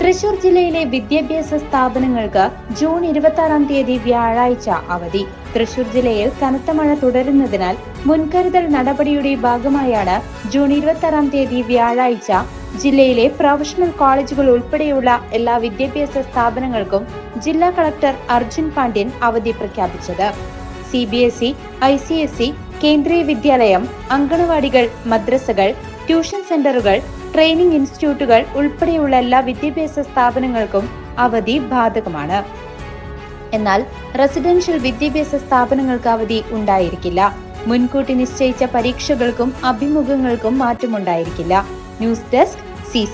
Thrissur ജില്ലയിലെ വിദ്യാഭ്യാസ സ്ഥാപനങ്ങൾക്ക് ജൂൺ ഇരുപത്തി തീയതി വ്യാഴാഴ്ച അവധി. തൃശൂർ ജില്ലയിൽ കനത്ത മഴ തുടരുന്നതിനാൽ മുൻകരുതൽ നടപടിയുടെ ഭാഗമായാണ് ജൂൺ ഇരുപത്തി തീയതി വ്യാഴാഴ്ച ജില്ലയിലെ പ്രൊഫഷണൽ കോളേജുകൾ ഉൾപ്പെടെയുള്ള എല്ലാ വിദ്യാഭ്യാസ സ്ഥാപനങ്ങൾക്കും ജില്ലാ കളക്ടർ അർജുൻ പാണ്ഡ്യൻ അവധി പ്രഖ്യാപിച്ചത്. C B S E I C S E Kendriya Vidyalaya അങ്കണവാടികൾ മദ്രസകൾ tuition സെന്ററുകൾ ട്രെയിനിംഗ് ഇൻസ്റ്റിറ്റ്യൂട്ടുകൾ ഉൾപ്പെടെയുള്ള എല്ലാ വിദ്യാഭ്യാസ സ്ഥാപനങ്ങൾക്കും അവധി ബാധകമാണ്. എന്നാൽ റെസിഡൻഷ്യൽ വിദ്യാഭ്യാസ സ്ഥാപനങ്ങൾക്ക് അവധി ഉണ്ടായിരിക്കില്ല. മുൻകൂട്ടി നിശ്ചയിച്ച പരീക്ഷകൾക്കും അഭിമുഖങ്ങൾക്കും മാറ്റമുണ്ടായിരിക്കില്ല. News desk C